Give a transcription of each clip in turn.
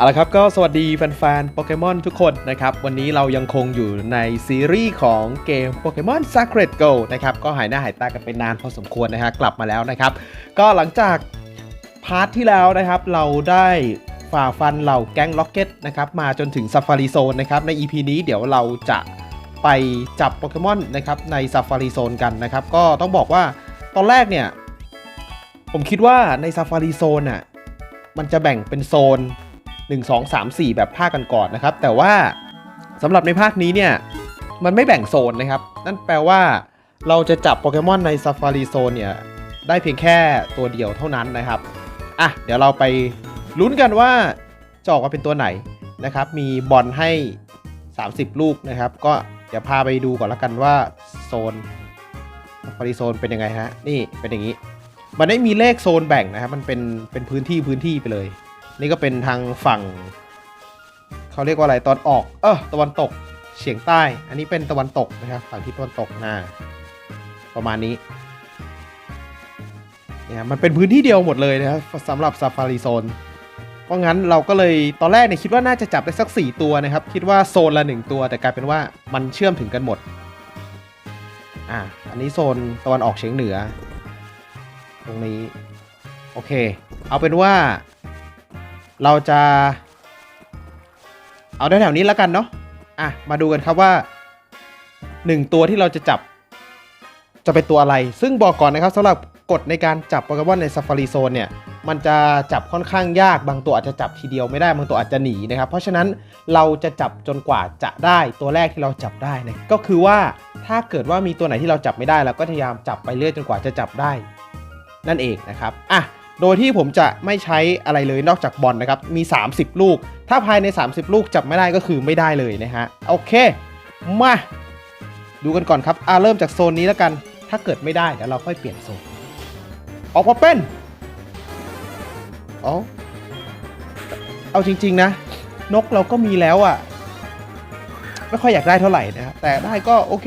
เอาละครับก็สวัสดีแฟนๆโปเกมอนทุกคนนะครับ วันนี้เรายังคงอยู่ในซีรีส์ของเกมโปเกมอน Sacred Go นะครับ ก็หายหน้าหายตากันไปนานพอสมควรนะฮะกลับมาแล้วนะครับ ก็หลังจากพาร์ทที่แล้วนะครับ เราได้ฝ่าฟันเหล่าแก๊งล็อกเก็ตนะครับ มาจนถึงซ a ฟารีโซนนะครับ ใน EP นี้เดี๋ยวเราจะไปจับโปเกมอนนะครับในซ a ฟารีโซนกันนะครับ ก็ต้องบอกว่าตอนแรกเนี่ย ผมคิดว่าในซ a ฟารีโซนอะมันจะแบ่งเป็นโซน 1 2 3 4 แบบภาคกันก่อนนะครับ แต่ว่าสำหรับในภาคนี้เนี่ยมันไม่แบ่งโซนนะครับ นั่นแปลว่าเราจะจับโปเกมอนในซ a ฟารีโซนเนี่ยได้เพียงแค่ตัวเดียวเท่านั้นนะครับอะเดี๋ยวเราไปลุ้นกันว่าจะออกมาเป็นตัวไหนนะครับ มีบอลให้ 30 ลูกนะครับ ก็เดี๋ยวพาไปดูก่อนละกันว่าโซนซ a ฟารีโซนเป็นยังไงฮะ นี่เป็นอย่างนี้ มันไม่มีเลขโซนแบ่งนะครับ มันเป็นเป็นพื้นที่พื้นที่ไปเลย นี่ก็เป็นทางฝั่ง เขาเรียกว่าอะไรตอนออก เออตะวันตกเฉียงใต้ อันนี้เป็นตะวันตกนะครับฝั่งที่ตะวันตกนะประมาณนี้เนี่ยมันเป็นพื้นที่เดียวหมดเลยนะครับสำหรับซาฟารีโซนเพราะงั้นเราก็เลยตอนแรกเนี่ยคิดว่าน่าจะจับได้สัก 4 ตัวนะครับ คิดว่าโซนละ 1 ตัว แต่กลายเป็นว่ามันเชื่อมถึงกันหมดอะอันนี้โซนตะวันออกเฉียงเหนือ ตรงนี้ โอเค เอาเป็นว่า เราจะ เอาแถวๆนี้แล้วกันเนาะอะมาดูกันครับว่า1ตัวที่เราจะจับ จะเป็นตัวอะไร ซึ่งบอกก่อนนะครับสำหรับกฎในการจับโปเกมอนใน Safari Zone เนี่ย มันจะจับค่อนข้างยากบางตัวอาจจะจับทีเดียวไม่ได้บางตัวอาจจะหนีนะครับ เพราะฉะนั้นเราจะจับจนกว่าจะได้ตัวแรกที่เราจับได้นะก็คือว่าถ้าเกิดว่ามีตัวไหนที่เราจับไม่ได้เราก็พยายามจับไปเรื่อยจนกว่าจะจับได้ นั่นเองนะครับอะ โดยที่ผมจะไม่ใช้อะไรเลยนอกจากบอลนะครับ มี 30 ลูก ถ้าภายใน 30 ลูกจับไม่ได้ก็คือไม่ได้เลยนะฮะ โอเค มา ดูกันก่อนครับ อะเริ่มจากโซนนี้แล้วกัน ถ้าเกิดไม่ได้เดี๋ยวเราค่อยเปลี่ยนโซน ออกมาเป็นเอาเอาจริง ๆ นะ นกเราก็มีแล้วอะ่ะ ไม่ค่อยอยากได้เท่าไหร่นะครับแต่ได้ก็โอเค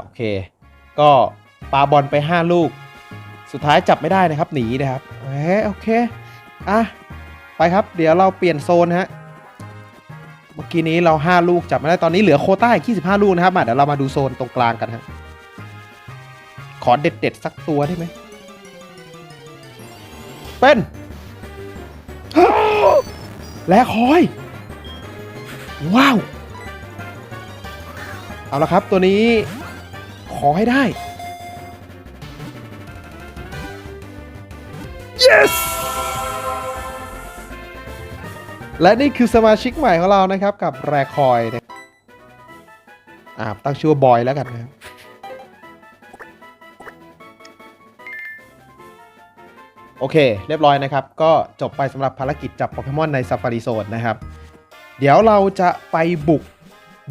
โอเค ก็ปาบอลไป 5 ลูก สุดท้ายจับไม่ได้นะครับหนีนะครับเอ้โอเคอะไปครับ เดี๋ยวเราเปลี่ยนโซนฮะเมื่อกี้นี้เรา 5 ลูกจับไม่ได้ตอนนี้เหลือโคต้าอีก25 ลูกนะครับเดี๋ยวเรามาดูโซนตรงกลางกันฮะขอเด็ดๆสักตัวได้ไหมเป็นและคอย ว้าว เอาละครับตัวนี้ ขอให้ได้ yes และนี่คือสมาชิกใหม่ของเรานะครับกับแรคอยนะอ่าตั้งชื่อว่าบอยแล้วกันนะครับโอเค เรียบร้อยนะครับ ก็จบไปสำหรับภารกิจจับโปเกมอนใน Safari Zone นะครับ เดี๋ยวเราจะไปบุก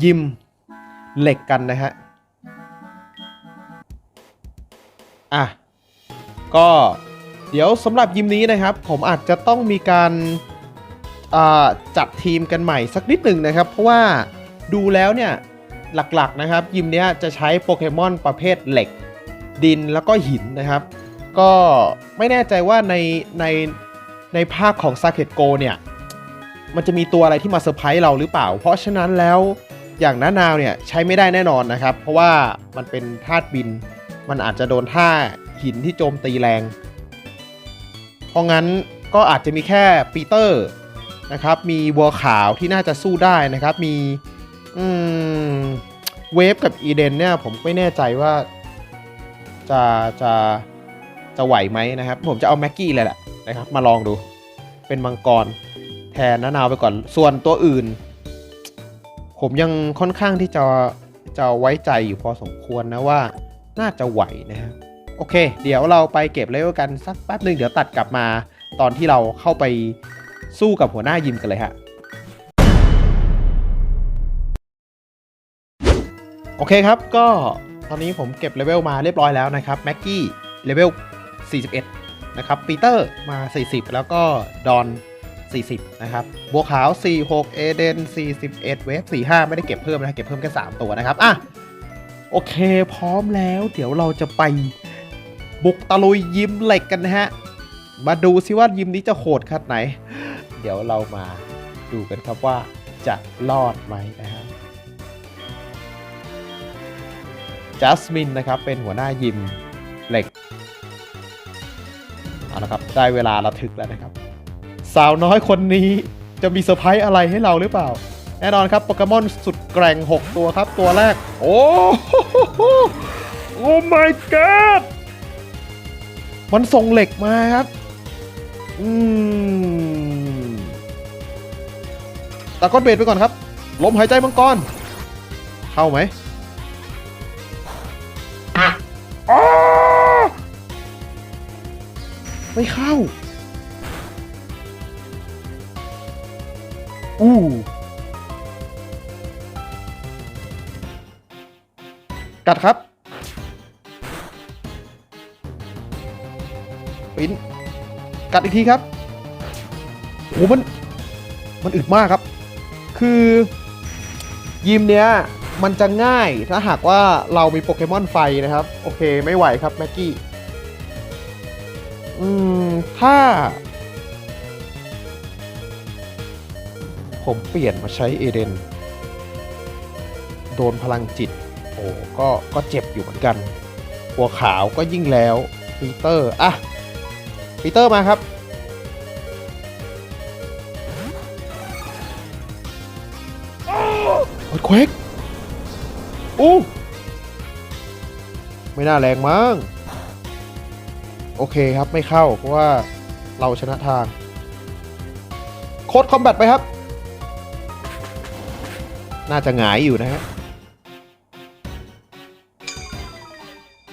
ยิมเหล็กกันนะฮะ อะก็เดี๋ยวสำหรับยิมนี้นะครับ ผมอาจจะต้องมีการจัดทีมกันใหม่สักนิดหนึ่งนะครับ เพราะว่าดูแล้วเนี่ยหลักๆนะครับ ยิมเนี้ยจะใช้โปเกมอนประเภทเหล็ก ดินแล้วก็หินนะครับ ก็ไม่แน่ใจว่าในในในภาคของ s a k e t Go เนี่ย มันจะมีตัวอะไรที่มาเซอร์ไพรส์เราหรือเปล่า เพราะฉะนั้นแล้วอย่างน้านาวเนี่ยใช้ไม่ได้แน่นอนนะครับ เพราะว่ามันเป็นธาตุบิน มันอาจจะโดนท่าหินที่โจมตีแรง เพราะงั้นก็อาจจะมีแค่ปีเตอร์นะครับ มีวัวขาวที่น่าจะสู้ได้นะครับ มีอืมเวฟกับอีเดนเนี่ยผมไม่แน่ใจว่าจะจะจะไหวไหมนะครับ ผมจะเอาแม็กกี้เลยแหละนะครับ มาลองดู เป็นมังกรแทนนานาวไปก่อน ส่วนตัวอื่น ผมยังค่อนข้างที่จะจะไว้ใจอยู่พอสมควรนะว่า น่าจะไหวนะฮะโอเค เดี๋ยวเราไปเก็บเลเวลกันสักแป๊บหนึ่งเดี๋ยวตัดกลับมา ตอนที่เราเข้าไปสู้กับหัวหน้ายิมกันเลยฮะโอเคครับก็ตอนนี้ผมเก็บเลเวลมาเรียบร้อยแล้วนะครับแม็กกี้เลเวล 41 นะครับปีเตอร์มา 40 แล้วก็ดอน 40 นะครับบัวขาว 46 เอเดน 41 เวฟ 45 ไม่ได้เก็บเพิ่มนะ เก็บเพิ่มแค่ 3 ตัวนะครับ อะ โอเค พร้อมแล้ว เดี๋ยวเราจะไปบุกตะลุยยิมเหล็กกันนะฮะ มาดูซิว่ายิมนี้จะโหดขนาดไหน เดี๋ยวเรามาดูกันครับว่าจะรอดไหมนะฮะจัสมินนะครับ เป็นหัวหน้ายิมเหล็กเอาละครับ ได้เวลาระทึกแล้วนะครับ สาวน้อยคนนี้จะมีเซอร์ไพรส์อะไรให้เราหรือเปล่า แน่นอนครับโปเกมอนสุดแกร่ง 6 ตัวครับ ตัวแรก โอ้โหโอ้ my god มันส่งเหล็กมาครับ อืมตะก้อนเบรดไปก่อนครับ ลมหายใจมังกร เข้าไหมอ้าไม่เข้า อู้ กัดครับปิ้นกัดอีกทีครับโอ้มันมันอึดมากครับ คือยิมเนี้ยมันจะง่ายถ้าหากว่าเรามีโปเกมอนไฟนะครับ โอเคไม่ไหวครับแม็กกี้ อืม ถ้า ผมเปลี่ยนมาใช้เอเดน โดนพลังจิต โอ้ก็ก็เจ็บอยู่เหมือนกัน หัวขาวก็ยิ่งแล้วปีเตอร์อะปีเตอร์มาครับโอ้ยเควกอู้ไม่น่าแรงมั้งโอเคครับไม่เข้าเพราะว่าเราชนะทาง โคดคอมแบทไปครับ น่าจะหงายอยู่นะฮะ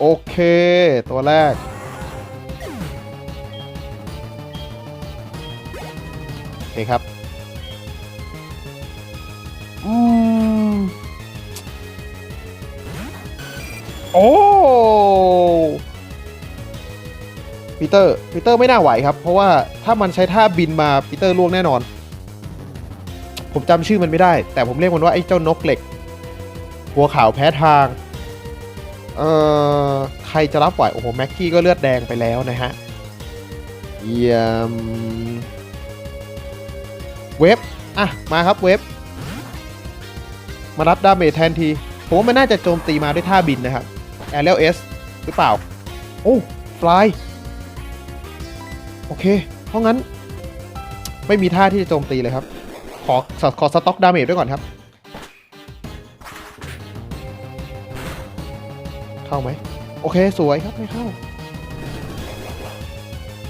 โอเค ตัวแรก โอเคครับ อืม โอ้ปีเตอร์ปีเตอร์ไม่น่าไหวครับ เพราะว่าถ้ามันใช้ท่าบินมาปีเตอร์ล่วงแน่นอน ผมจำชื่อมันไม่ได้ แต่ผมเรียกมันว่าไอ้เจ้านกเหล็กหัวขาวแพ้ทาง เอ่อใครจะรับไหวโอ้โหแม็กกี้ก็เลือดแดงไปแล้วนะฮะเยี่ยมเว็บอะมาครับเว็บมารับดาเมจแทนทีผมว่ามันน่าจะโจมตีมาด้วยท่าบินนะครับแอ r เ e ลเอสหรือเปล่า โอ้ฟลายโอเค เพราะงั้น ไม่มีท่าที่จะโจมตีเลยครับ ขอขอสต็อกดาเมจด้วยก่อนครับ เข้าไหมโอเคสวยครับไม่เข้า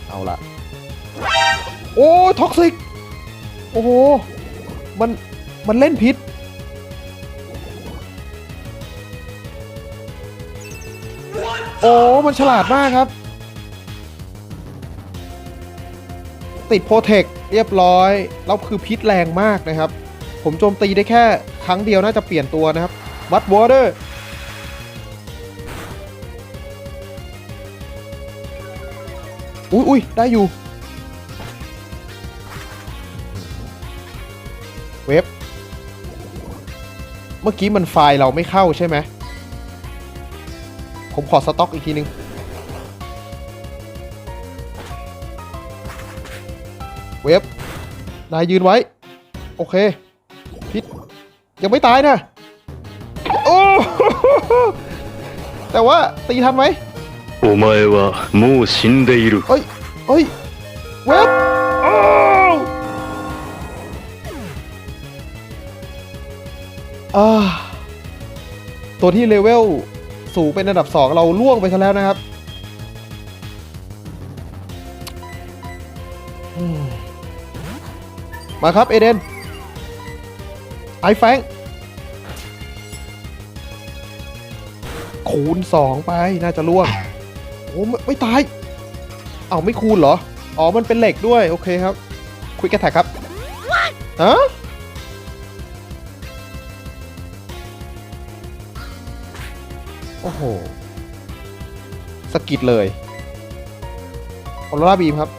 เอาละโอ้ท็อกซิกโอ้โหมันมันเล่นพิษโอ้ มันฉลาดมากครับ ติดโปรเทคเรียบร้อย แล้วคือพิษแรงมากนะครับ ผมโจมตีได้แค่ครั้งเดียวน่าจะเปลี่ยนตัวนะครับวัดวอเตอร์ อุ้ยอุ้ยได้อยู่ เว็บ เมื่อกี้มันไฟล์เราไม่เข้าใช่ไหม ผมขอสต็อกอีกทีนึง เว็บ นายยืนไว้ โอเค พิษ ยังไม่ตายนะ โอ้ แต่ว่าตีทันไหม お前はもう死んでいる เอ้ยเอ้ย เว็บอ้าวอ่าตัวที่เลเวลสูงเป็นอันดับ 2 เราล่วงไปซะแล้วนะครับอืมมาครับ เอเดน ไอแฟง คูณ 2 ไป น่าจะล่วง โ อ้ไม่ไม่ตาย เอาไม่คูณเหรอ อ๋อ มันเป็นเหล็กด้วย โอเคครับ คุยกันแท็กครับฮะโอ้โหสะกิดเลยออโรราบีมครับ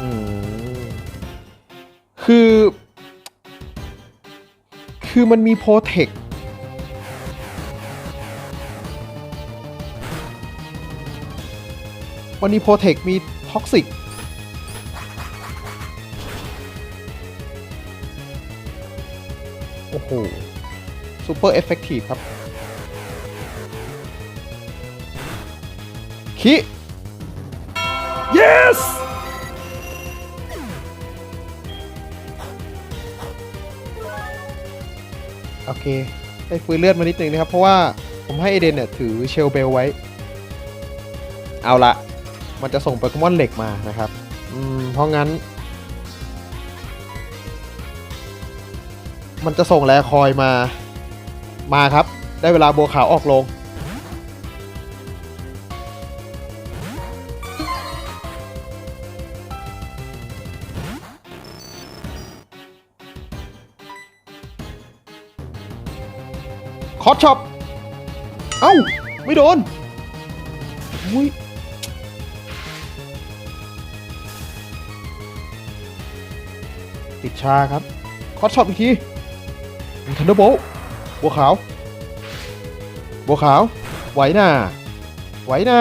อืม คือ คือมันมีโปรเทค มันมีโปรเทคมีท็อกซิกโอ้โหซูเปอร์เอฟเฟกตีฟครับ คิ yes โอเค ได้ฟื้นเลือดมานิดนึงนะครับ เพราะว่าผมให้เอเดนเนี่ย ถือเชลเบลไว้ เอาละ มันจะส่งโปเกมอนเหล็กมานะครับอืมเพราะงั้น มันจะส่งแรคอยมา มาครับ ได้เวลาบัวขาวออกลง คอร์ช็อป เอ้า ไม่โดนอุ้ย ติดชาครับคอร์ช็อปอีกทีทันเดอร์โบลบัวขาว บัวขาว ไหวหน้า ไหวหน้า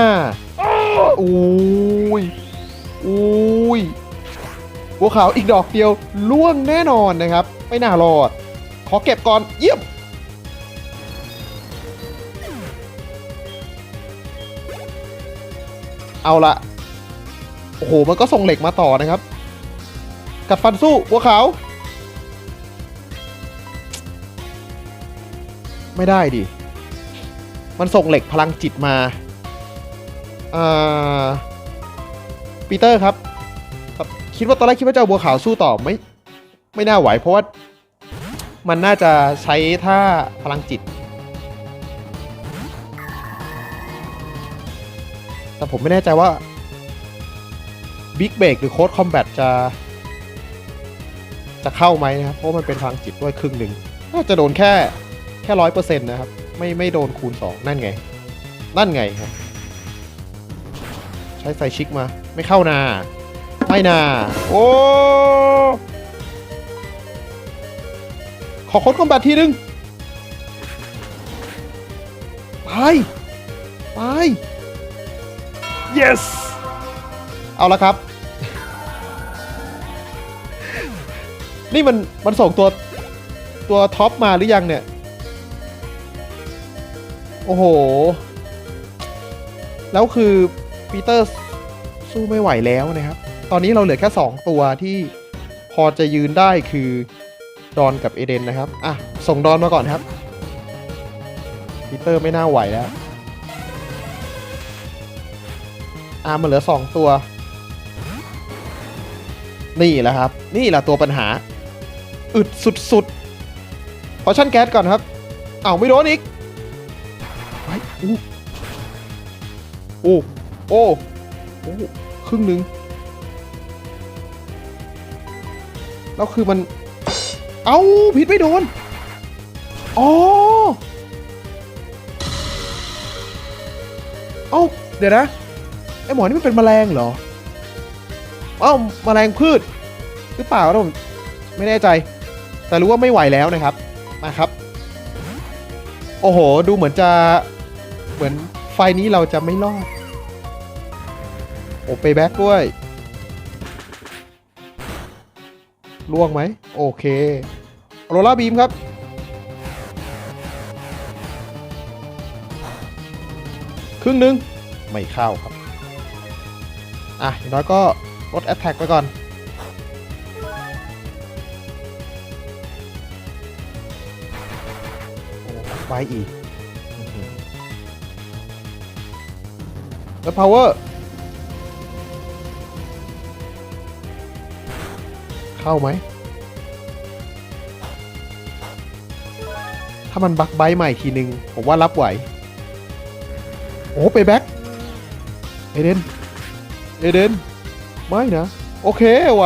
อุ้ยอุ้ยบัวขาวอีกดอกเดียวล่วงแน่นอนนะครับ ไม่น่ารอด ขอเก็บก่อน เยี่ยมเอาละโอ้โห มันก็ส่งเหล็กมาต่อนะครับ กัดฟันสู้บัวขาว ไม่ได้ดิ มันส่งเหล็กพลังจิตมาอ่าปีเตอร์ครับ คิดว่าตอนแรกคิดว่าจะเอาบัวขาวสู้ต่อไม่ไม่น่าไหว เพราะว่ามันน่าจะใช้ท่าพลังจิต แต่ผมไม่แน่ใจว่า Big b r e a k หรือ Code Combat จะ จะเข้าไหมนะครับเพราะมันเป็นพลังจิตด้วยครึ่งหนึ่งน่าจะโดนแค่แค่ร้อยเปอร์เซ็นต์นะครับ ไม่ไม่โดนคูณ2นั่นไง นั่นไงครับ ใช้ไฟชิกมา ไม่เข้านาไม่นาโอ้ขอค้ดคอมแบททีนึงไปไป yes เอาละครับ นี่มันมันส่งตัวตัวท็อปมาหรือยังเนี่ย โอ้โห แล้วคือปีเตอร์สู้ไม่ไหวแล้วนะครับ ตอนนี้เราเหลือแค่ 2 ตัวที่พอจะยืนได้คือ ดอนกับเอเดนนะครับ อะ ส่งดอนมาก่อนครับปีเตอร์ไม่น่าไหวแล้วอ่ามันเหลือ 2 ตัว นี่แหละครับ นี่แหละตัวปัญหา อึดสุดๆพอชั่นแก๊สก่อนครับเอ้าไม่โดนอีกไปโอ้โอ้โอ้ครึ่งหนึ่งแล้วคือมัน เอ้าผิดไม่โดนอ๋อเอ้าเดี๋ยวนะ ไอหมอนี่มันเป็นแมลงเหรอเอ้าแมลงพืช หรือเปล่านะผมไม่แน่ใจ แต่รู้ว่าไม่ไหวแล้วนะครับ มาครับ โอ้โห ดูเหมือนจะ เหมือนไฟนี้เราจะไม่รอด โอ้ไปแบ็กด้วยล่วงไหม โอเคโรล่าบีมครับ ครึ่งหนึ่งไม่เข้าครับ อะอย่างน้อยก็ลดแอตแทกไปก่อน ไว้อีกอื้อหือแล้ว power เข้าไหม ถ้ามันบักไบต์ใหม่ทีนึง ผมว่ารับไหว โอ้ไปแบ็คเอเดน เอเดน ไม่นะ โอเคไหว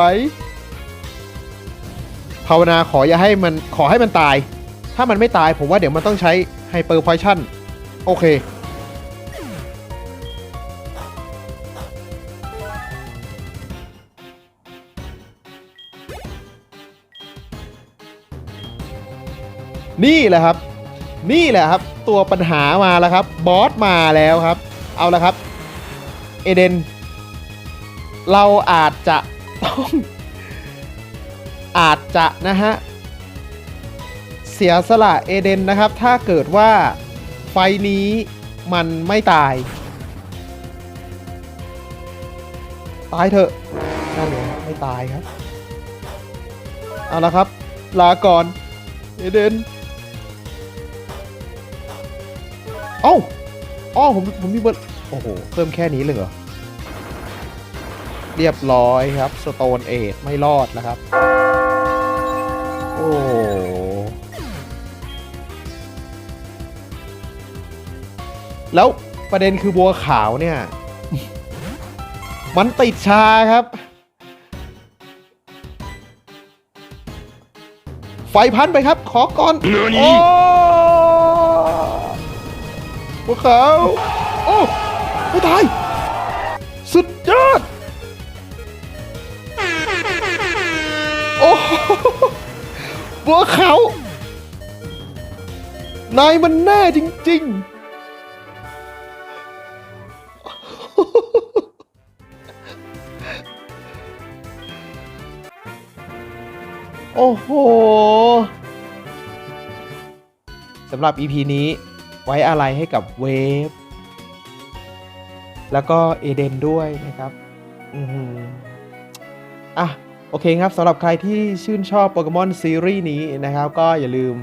ภาวนาขออย่าให้มันขอให้มันตาย ถ้ามันไม่ตายผมว่าเดี๋ยวมันต้องใช้ไฮเปอร์พอยชั่น โอเค นี่แหละครับ นี่แหละครับ ตัวปัญหามาแล้วครับ บอสมาแล้วครับ เอาละครับ เอเดน เราอาจจะต้องอาจจะนะฮะ เสียสละเอเดนนะครับ ถ้าเกิดว่าไฟนี้มันไม่ตาย ตายเถอะนั่นไงไม่ตายครับ เอาละครับ ลาก่อน เอเดนเอ้าอ้อผมผมมีเบอร์ดโอ้โห เพิ่มแค่นี้เลยเหรอ เรียบร้อยครับ สโตนเอทไม่รอดแล้วครับ โอ้ แล้วประเด็นคือบัวขาวเนี่ย มันติดชาครับ ไฟพันไปครับ ขอก่อน何โอ้บัวขาว โอ้ไม่ตาย สุดยอด โอ้โหบัวขาว นายมันแน่จริง ๆ โอ้โหสำหรับ EP นี้ไว้อะไรให้กับเวฟ แล้วก็เอเดนด้วยนะครับอืออะ โอเคครับสำหรับใครที่ชื่นชอบโปเกมอนซีรีส์นี้นะครับ ก็อย่าลืม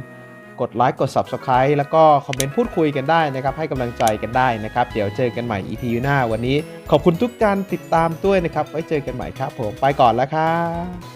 กดไลค์กด Subscribe แล้วก็คอมเมนต์พูดคุยกันได้นะครับ ให้กำลังใจกันได้นะครับ เดี๋ยวเจอกันใหม่ EP หน้าวันนี้ ขอบคุณทุกการติดตามด้วยนะครับ ไว้เจอกันใหม่ครับผมไปก่อนแล้วครับ